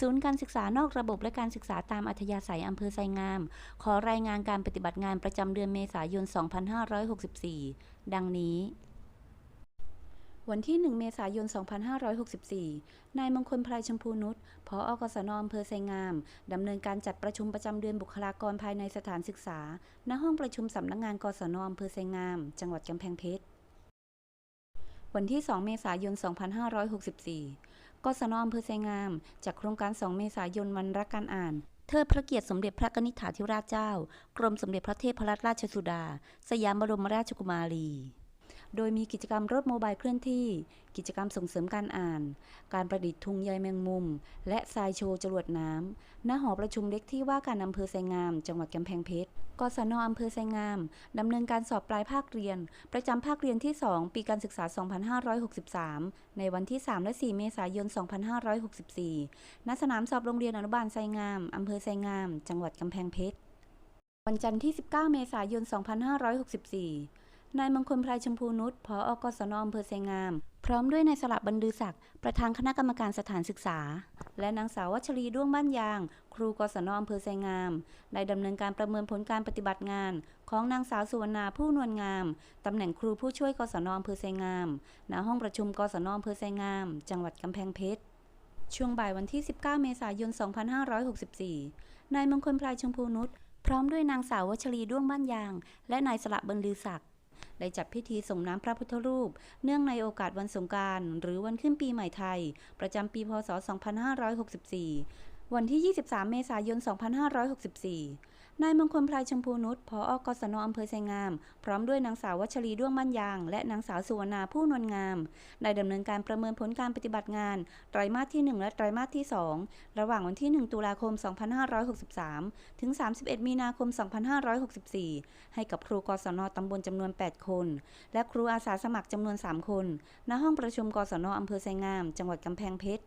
ศูนย์การศึกษานอกระบบและการศึกษาตามอัธยาศัยอำเภอไซงาม ขอรายงานการปฏิบัติงานประจำเดือนเมษายน 2564 ดังนี้วันที่ 1 เมษายน 2564 นายมงคลพลายชมพูนุชผออกศนอำเภอไซงาม ดำเนินการจัดประชุมประจำเดือนบุคลากรภายในสถานศึกษา ณ ห้องประชุมสำนักงานกศนอำเภอไซงาม จังหวัดกำแพงเพชร วันที่ 2 เมษายน 2564 กศนอำเภอไซงาม จากโครงการ 2 เมษายนวันรักการอ่านเทิดพระเกียรติสมเด็จพระกนิษฐาธิราชเจ้า กรมสมเด็จพระเทพรัตนราชสุดา สยามบรมราชกุมารี โดยมีกิจกรรมรถโมบายเคลื่อนที่ กิจกรรมส่งเสริมการอ่าน การประดิษฐ์ทุงใยแมงมุม และทรายโชว์จรวดน้ำณหอประชุมเล็กที่ว่าการอำเภอไซงาม จังหวัดกำแพงเพชร กศนอำเภอไซงาม ดำเนินการสอบปลายภาคเรียน ประจำภาคเรียนที่ 2 ปีการศึกษา 2563 ในวันที่ 3 และ 4 เมษายน 2564 ณ สนามสอบโรงเรียนอนุบาลไซงามอำเภอไซงาม จังหวัดกำแพงเพชร วันจันทร์ที่ 19 เมษายน 2564 นายมงคลพลายชมพูนุชผออกศนอำเภอไซงาม พร้อมด้วยนายสลับบรรลือศักดิ์ประธานคณะกรรมการสถานศึกษา และนางสาววัชรีด้วงบ้านยาง ครูกศนอำเภอไซงาม ได้ดำเนินการประเมินผลการปฏิบัติงาน ของนางสาวสุวรรณาผู้นวลงามตำแหน่งครูผู้ช่วยกศนอำเภอไซงาม ณ ห้องประชุมกศนอำเภอไซงาม จังหวัดกำแพงเพชรช่วงบ่ายวันที่ 19 เมษายน 2564 นายมงคลพลายชมพูนุชพร้อมด้วยนางสาววัชรีด้วงบ้านยาง และนายสละบรรลือศักดิ์ ได้จัดพิธีส่งน้ำพระพุทธรูป เนื่องในโอกาสวันสงการหรือวันขึ้นปีใหม่ไทย ประจำปีพศ 2564 วันที่ 23 เมษายน 2564 นายมงคลพลายชมพูนุชผออกศนอำเภอไซงาม พร้อมด้วยนางสาววัชรีด้วงบ้านยาง และนางสาวสุวรรณาผู้นวลงาม ได้ดำเนินการประเมินผลการปฏิบัติงาน ไตรมาสที่ 1 และไตรมาสที่ 2 ระหว่างวันที่ 1 ตุลาคม 2563 ถึง 31 มีนาคม 2564 ให้กับครูกศนตำบลจำนวน 8 คน และครูอาสาสมัครจำนวน 3 คน ณ ห้องประชุมกศนอำเภอไซงาม จังหวัดกำแพงเพชร